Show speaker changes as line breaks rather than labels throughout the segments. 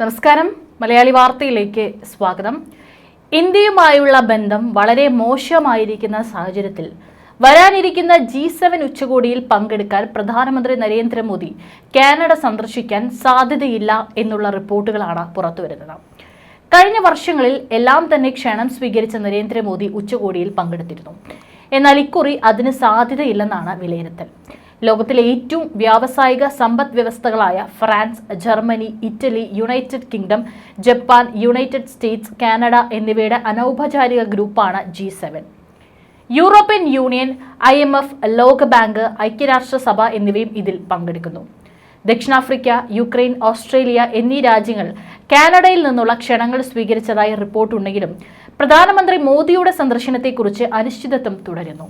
നമസ്കാരം. മലയാളി വാർത്തയിലേക്ക് സ്വാഗതം. ഇന്ത്യയുമായുള്ള ബന്ധം വളരെ മോശമായിരിക്കുന്ന സാഹചര്യത്തിൽ വരാനിരിക്കുന്ന ജി സെവൻ ഉച്ചകോടിയിൽ പങ്കെടുക്കാൻ പ്രധാനമന്ത്രി നരേന്ദ്രമോദി കാനഡ സന്ദർശിക്കാൻ സാധ്യതയില്ല എന്നുള്ള റിപ്പോർട്ടുകളാണ് പുറത്തുവരുന്നത്. കഴിഞ്ഞ വർഷങ്ങളിൽ എല്ലാം തന്നെ ക്ഷണം സ്വീകരിച്ച നരേന്ദ്രമോദി ഉച്ചകോടിയിൽ പങ്കെടുത്തിരുന്നു. എന്നാൽ ഇക്കുറി അതിന് സാധ്യതയില്ലെന്നാണ് വിലയിരുത്തൽ. ലോകത്തിലെ ഏറ്റവും വ്യാവസായിക സമ്പദ് വ്യവസ്ഥകളായ France Germany Italy United Kingdom Japan United States Canada എന്നിവയുടെ അനൗപചാരിക ഗ്രൂപ്പാണ് G seven. European Union I M F ലോകബാങ്ക് ഐക്യരാഷ്ട്രസഭ എന്നിവയും ഇതിൽ പങ്കെടുക്കുന്നു. ദക്ഷിണാഫ്രിക്ക യുക്രൈൻ ഓസ്ട്രേലിയ എന്നീ രാജ്യങ്ങൾ കാനഡയിൽ നിന്നുള്ള ക്ഷണങ്ങൾ സ്വീകരിച്ചതായി റിപ്പോർട്ടുണ്ടെങ്കിലും പ്രധാനമന്ത്രി മോദിയുടെ സന്ദർശനത്തെക്കുറിച്ച് അനിശ്ചിതത്വം തുടരുന്നു.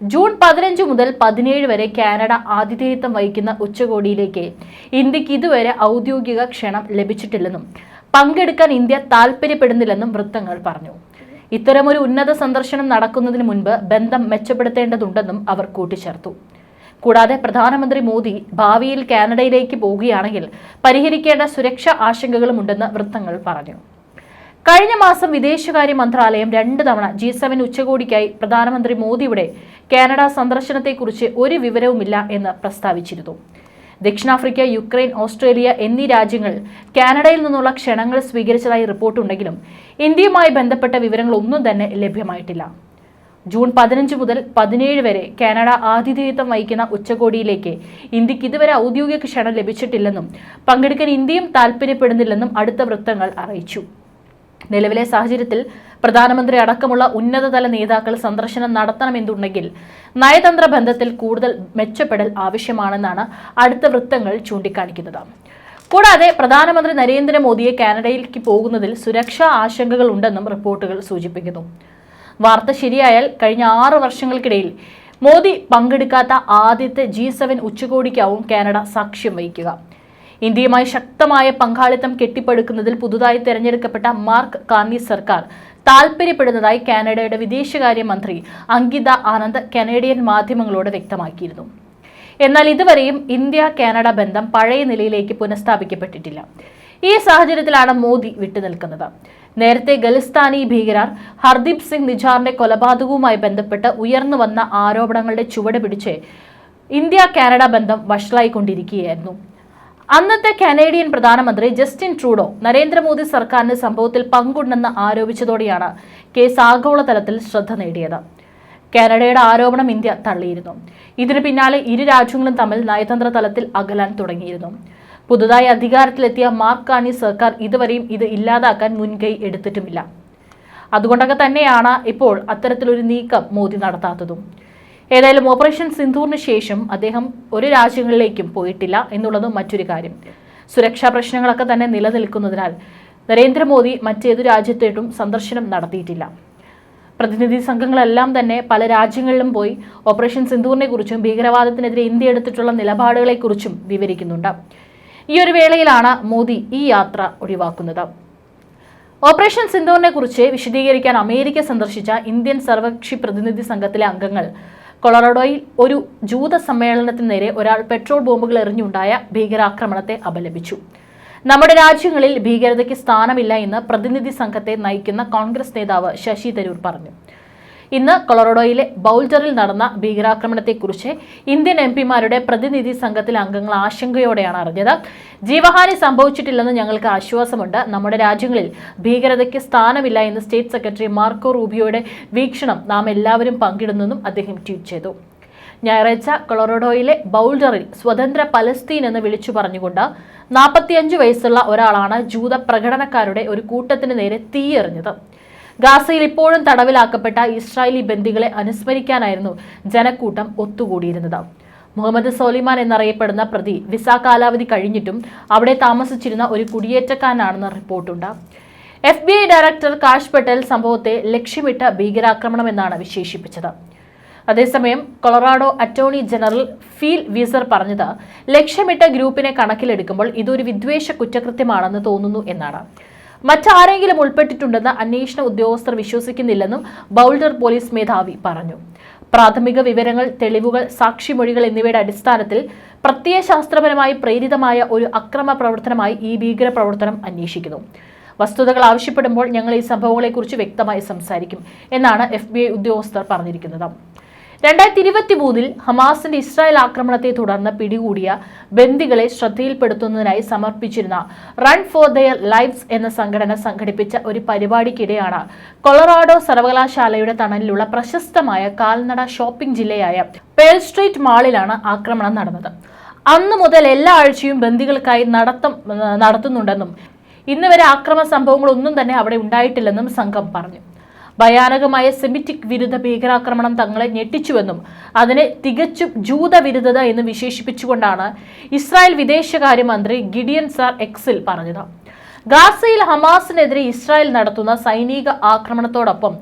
ജൂൺ പതിനഞ്ച് മുതൽ പതിനേഴ് വരെ കാനഡ ആതിഥേയത്വം വഹിക്കുന്ന ഉച്ചകോടിയിലേക്ക് ഇന്ത്യയ്ക്ക് ഇതുവരെ ഔദ്യോഗിക ക്ഷണം ലഭിച്ചിട്ടില്ലെന്നും പങ്കെടുക്കാൻ ഇന്ത്യ താൽപ്പര്യപ്പെടുന്നില്ലെന്നും വൃത്തങ്ങൾ പറഞ്ഞു. ഇത്തരമൊരു ഉന്നത സന്ദർശനം നടക്കുന്നതിന് മുൻപ് ബന്ധം മെച്ചപ്പെടുത്തേണ്ടതുണ്ടെന്നും അവർ കൂട്ടിച്ചേർത്തു. കൂടാതെ പ്രധാനമന്ത്രി മോദി ഭാവിയിൽ കാനഡയിലേക്ക് പോവുകയാണെങ്കിൽ പരിഹരിക്കേണ്ട സുരക്ഷാ ആശങ്കകളുമുണ്ടെന്ന് വൃത്തങ്ങൾ പറഞ്ഞു. കഴിഞ്ഞ മാസം വിദേശകാര്യ മന്ത്രാലയം രണ്ട് തവണ ജി സെവൻ ഉച്ചകോടിക്കായി പ്രധാനമന്ത്രി മോദിയുടെ കാനഡ സന്ദർശനത്തെക്കുറിച്ച് ഒരു വിവരവുമില്ല എന്ന് പ്രസ്താവിച്ചിരുന്നു. ദക്ഷിണാഫ്രിക്ക യുക്രൈൻ ഓസ്ട്രേലിയ എന്നീ രാജ്യങ്ങൾ കാനഡയിൽ നിന്നുള്ള ക്ഷണങ്ങൾ സ്വീകരിച്ചതായി റിപ്പോർട്ടുണ്ടെങ്കിലും ഇന്ത്യയുമായി ബന്ധപ്പെട്ട വിവരങ്ങളൊന്നും തന്നെ ലഭ്യമായിട്ടില്ല. ജൂൺ പതിനഞ്ച് മുതൽ പതിനേഴ് വരെ കാനഡ ആതിഥേയത്വം വഹിക്കുന്ന ഉച്ചകോടിയിലേക്ക് ഇന്ത്യയ്ക്ക് ഇതുവരെ ഔദ്യോഗിക ക്ഷണം ലഭിച്ചിട്ടില്ലെന്നും പങ്കെടുക്കാൻ ഇന്ത്യയും താൽപ്പര്യപ്പെടുന്നില്ലെന്നും അടുത്ത വൃത്തങ്ങൾ അറിയിച്ചു. നിലവിലെ സാഹചര്യത്തിൽ പ്രധാനമന്ത്രി അടക്കമുള്ള ഉന്നതതല നേതാക്കൾ സന്ദർശനം നടത്തണമെന്നുണ്ടെങ്കിൽ നയതന്ത്ര ബന്ധത്തിൽ കൂടുതൽ മെച്ചപ്പെടൽ ആവശ്യമാണെന്നാണ് അടുത്ത വൃത്തങ്ങൾ ചൂണ്ടിക്കാണിക്കുന്നത്. കൂടാതെ പ്രധാനമന്ത്രി നരേന്ദ്രമോദിയെ കാനഡയിലേക്ക് പോകുന്നതിൽ സുരക്ഷാ ആശങ്കകൾ ഉണ്ടെന്നും റിപ്പോർട്ടുകൾ സൂചിപ്പിക്കുന്നു. വാർത്ത ശരിയായാൽ കഴിഞ്ഞ ആറ് വർഷങ്ങൾക്കിടയിൽ മോദി പങ്കെടുക്കാത്ത ആദ്യത്തെ ജി സെവൻ ഉച്ചകോടിക്കാവും കാനഡ സാക്ഷ്യം വഹിക്കുക. ഇന്ത്യയുമായി ശക്തമായ പങ്കാളിത്തം കെട്ടിപ്പടുക്കുന്നതിൽ പുതുതായി തെരഞ്ഞെടുക്കപ്പെട്ട മാർക്ക് കാർണി സർക്കാർ താൽപര്യപ്പെടുന്നതായി കാനഡയുടെ വിദേശകാര്യമന്ത്രി അങ്കിത ആനന്ദ് കനേഡിയൻ മാധ്യമങ്ങളോട് വ്യക്തമാക്കിയിരുന്നു. എന്നാൽ ഇതുവരെയും ഇന്ത്യ കാനഡ ബന്ധം പഴയ നിലയിലേക്ക് പുനഃസ്ഥാപിക്കപ്പെട്ടിട്ടില്ല. ഈ സാഹചര്യത്തിലാണ് മോദി വിട്ടുനിൽക്കുന്നത്. നേരത്തെ ഖലിസ്ഥാനി ഭീകരർ ഹർദീപ് സിംഗ് നിജാറിന്റെ കൊലപാതകവുമായി ബന്ധപ്പെട്ട് ഉയർന്നു വന്ന ആരോപണങ്ങളുടെ ചുവട് പിടിച്ച് ഇന്ത്യ കാനഡ ബന്ധം വഷളായിക്കൊണ്ടിരിക്കുകയായിരുന്നു. അന്നത്തെ കനേഡിയൻ പ്രധാനമന്ത്രി ജസ്റ്റിൻ ട്രൂഡോ നരേന്ദ്രമോദി സർക്കാരിന് സംഭവത്തിൽ പങ്കുണ്ടെന്ന് ആരോപിച്ചതോടെയാണ് കേസ് ആഗോളതലത്തിൽ ശ്രദ്ധ നേടിയത്. കാനഡയുടെ ആരോപണം ഇന്ത്യ തള്ളിയിരുന്നു. ഇതിനു പിന്നാലെ ഇരു രാജ്യങ്ങളും തമ്മിൽ നയതന്ത്ര തലത്തിൽ അകലാൻ തുടങ്ങിയിരുന്നു. പുതുതായി അധികാരത്തിലെത്തിയ മാർക്ക് കാണി സർക്കാർ ഇതുവരെയും ഇത് ഇല്ലാതാക്കാൻ മുൻകൈ എടുത്തിട്ടുമില്ല. അതുകൊണ്ടൊക്കെ തന്നെയാണ് ഇപ്പോൾ അത്തരത്തിലൊരു നീക്കം മോദി നടത്താത്തതും. ഏതായാലും ഓപ്പറേഷൻ സിന്ധൂറിന് ശേഷം അദ്ദേഹം ഒരു രാജ്യങ്ങളിലേക്കും പോയിട്ടില്ല എന്നുള്ളതും മറ്റൊരു കാര്യം. സുരക്ഷാ പ്രശ്നങ്ങളൊക്കെ തന്നെ നിലനിൽക്കുന്നതിനാൽ നരേന്ദ്രമോദി മറ്റേതു രാജ്യത്തേട്ടും സന്ദർശനം നടത്തിയിട്ടില്ല. പ്രതിനിധി സംഘങ്ങളെല്ലാം തന്നെ പല രാജ്യങ്ങളിലും പോയി ഓപ്പറേഷൻ സിന്ധൂറിനെ കുറിച്ചും ഭീകരവാദത്തിനെതിരെ ഇന്ത്യ എടുത്തിട്ടുള്ള നിലപാടുകളെക്കുറിച്ചും വിവരിക്കുന്നുണ്ട്. ഈ ഒരു വേളയിലാണ് മോദി ഈ യാത്ര ഒഴിവാക്കുന്നത്. ഓപ്പറേഷൻ സിന്ധൂറിനെ കുറിച്ച് വിശദീകരിക്കാൻ അമേരിക്ക സന്ദർശിച്ച ഇന്ത്യൻ സർവകക്ഷി പ്രതിനിധി സംഘത്തിലെ അംഗങ്ങൾ കൊളറാഡോയിൽ ഒരു ജൂത സമ്മേളനത്തിന് നേരെ ഒരാൾ പെട്രോൾ ബോംബുകൾ എറിഞ്ഞുണ്ടായ ഭീകരാക്രമണത്തെ അപലപിച്ചു. നമ്മുടെ രാജ്യങ്ങളിൽ ഭീകരതയ്ക്ക് സ്ഥാനമില്ല എന്ന് പ്രതിനിധി സംഘത്തെ നയിക്കുന്ന കോൺഗ്രസ് നേതാവ് ശശി തരൂർ പറഞ്ഞു. ഇന്ന് കൊളറോഡോയിലെ ബൗൾഡറിൽ നടന്ന ഭീകരാക്രമണത്തെക്കുറിച്ച് ഇന്ത്യൻ എം പിമാരുടെ പ്രതിനിധി സംഘത്തിലെ അംഗങ്ങൾ ആശങ്കയോടെയാണ് അറിഞ്ഞത്. ജീവഹാനി സംഭവിച്ചിട്ടില്ലെന്ന് ഞങ്ങൾക്ക് ആശ്വാസമുണ്ട്. നമ്മുടെ രാജ്യങ്ങളിൽ ഭീകരതയ്ക്ക് സ്ഥാനമില്ല എന്ന് സ്റ്റേറ്റ് സെക്രട്ടറി മാർക്കോ റൂബിയോയുടെ വീക്ഷണം നാം എല്ലാവരും പങ്കിടുന്നെന്നും അദ്ദേഹം ട്വീറ്റ് ചെയ്തു. ഞായറാഴ്ച കൊളറോഡോയിലെ ബൗൾഡറിൽ സ്വതന്ത്ര പലസ്തീൻ എന്ന് വിളിച്ചു പറഞ്ഞുകൊണ്ട് നാൽപ്പത്തിയഞ്ച് വയസ്സുള്ള ഒരാളാണ് ജൂത പ്രകടനക്കാരുടെ ഒരു കൂട്ടത്തിന് നേരെ തീയെറിഞ്ഞത്. ഗാസയിൽ ഇപ്പോഴും തടവിലാക്കപ്പെട്ട ഇസ്രായേലി ബന്ദികളെ അനുസ്മരിക്കാനായിരുന്നു ജനക്കൂട്ടം ഒത്തുകൂടിയിരുന്നത്. മുഹമ്മദ് സോലിമാൻ എന്നറിയപ്പെടുന്ന പ്രതി വിസ കാലാവധി കഴിഞ്ഞിട്ടും അവിടെ താമസിച്ചിരുന്ന ഒരു കുടിയേറ്റക്കാരനാണെന്ന് റിപ്പോർട്ടുണ്ട്. F B I director Kash Patel സംഭവത്തെ ലക്ഷ്യമിട്ട ഭീകരാക്രമണമെന്നാണ് വിശേഷിപ്പിച്ചത്. അതേസമയം Colorado attorney general Phil Weiser പറഞ്ഞത് ലക്ഷ്യമിട്ട ഗ്രൂപ്പിനെ കണക്കിലെടുക്കുമ്പോൾ ഇതൊരു വിദ്വേഷ കുറ്റകൃത്യമാണെന്ന് തോന്നുന്നു എന്നാണ്. മറ്റാരെങ്കിലും ഉൾപ്പെട്ടിട്ടുണ്ടെന്ന് അന്വേഷണ ഉദ്യോഗസ്ഥർ വിശ്വസിക്കുന്നില്ലെന്നും ബൗൾഡർ പോലീസ് മേധാവി പറഞ്ഞു. പ്രാഥമിക വിവരങ്ങൾ തെളിവുകൾ സാക്ഷിമൊഴികൾ എന്നിവയുടെ അടിസ്ഥാനത്തിൽ പ്രത്യയശാസ്ത്രപരമായി പ്രേരിതമായ ഒരു അക്രമ പ്രവർത്തനമായി ഈ ഭീകര പ്രവർത്തനം അന്വേഷിക്കുന്നു. വസ്തുതകൾ ആവശ്യപ്പെടുമ്പോൾ ഞങ്ങൾ ഈ സംഭവങ്ങളെക്കുറിച്ച് വ്യക്തമായി സംസാരിക്കും എന്നാണ് എഫ് ഉദ്യോഗസ്ഥർ പറഞ്ഞിരിക്കുന്നത്. രണ്ടായിരത്തി ഇരുപത്തി മൂന്നിൽ ഹമാസിന്റെ ഇസ്രായേൽ ആക്രമണത്തെ തുടർന്ന് പിടികൂടിയ ബന്ദികളെ ശ്രദ്ധയിൽപ്പെടുത്തുന്നതിനായി സമർപ്പിച്ചിരുന്ന റൺ ഫോർ ദയർ ലൈഫ്സ് എന്ന സംഘടന സംഘടിപ്പിച്ച ഒരു പരിപാടിക്കിടെയാണ് കൊളറാഡോ സർവകലാശാലയുടെ തണലിലുള്ള പ്രശസ്തമായ കാൽനട ഷോപ്പിംഗ് ജില്ലയായ പേൾ സ്ട്രീറ്റ് മാളിലാണ് ആക്രമണം നടന്നത്. അന്നു മുതൽ എല്ലാ ആഴ്ചയും ബന്ദികൾക്കായി നടത്തം നടത്തുന്നുണ്ടെന്നും ഇന്നുവരെ വരെ ആക്രമണ സംഭവങ്ങളൊന്നും തന്നെ അവിടെ ഉണ്ടായിട്ടില്ലെന്നും സംഘം പറഞ്ഞു. ഭയാനകമായ സെമിറ്റിക് വിരുദ്ധ ഭീകരാക്രമണം തങ്ങളെ ഞെട്ടിച്ചുവെന്നും അതിനെ തികച്ചും ജൂതവിരുദ്ധത എന്ന് വിശേഷിപ്പിച്ചുകൊണ്ടാണ് ഇസ്രായേൽ വിദേശകാര്യമന്ത്രി ഗിഡിയൻ സാർ എക്സിൽ പറഞ്ഞത്. ഗാസയിൽ ഹമാസിനെതിരെ ഇസ്രായേൽ നടത്തുന്ന സൈനിക ആക്രമണത്തോടൊപ്പം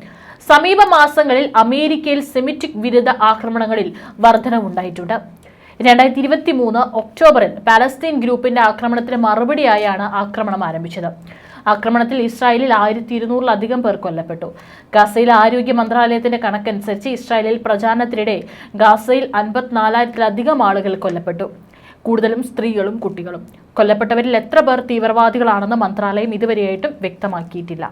സമീപ മാസങ്ങളിൽ അമേരിക്കയിൽ സെമിറ്റിക് വിരുദ്ധ ആക്രമണങ്ങളിൽ വർധനവുണ്ടായിട്ടുണ്ട് രണ്ടായിരത്തി ഇരുപത്തി മൂന്ന് ഒക്ടോബറിൽ പാലസ്തീൻ ഗ്രൂപ്പിന്റെ ആക്രമണത്തിന് മറുപടിയായാണ് ആക്രമണം ആരംഭിച്ചത്. ആക്രമണത്തിൽ ഇസ്രായേലിൽ ആയിരത്തി ഇരുന്നൂറിലധികം പേർ കൊല്ലപ്പെട്ടു. ഗാസയിൽ ആരോഗ്യ മന്ത്രാലയത്തിന്റെ കണക്കനുസരിച്ച് ഇസ്രായേലിൽ പ്രചാരണത്തിനിടെ ഗാസയിൽ അൻപത്തിനാലായിരത്തിലധികം ആളുകൾ കൊല്ലപ്പെട്ടു. കൂടുതലും സ്ത്രീകളും കുട്ടികളും. കൊല്ലപ്പെട്ടവരിൽ എത്ര പേർ തീവ്രവാദികളാണെന്ന് മന്ത്രാലയം ഇതുവരെയായിട്ടും വ്യക്തമാക്കിയിട്ടില്ല.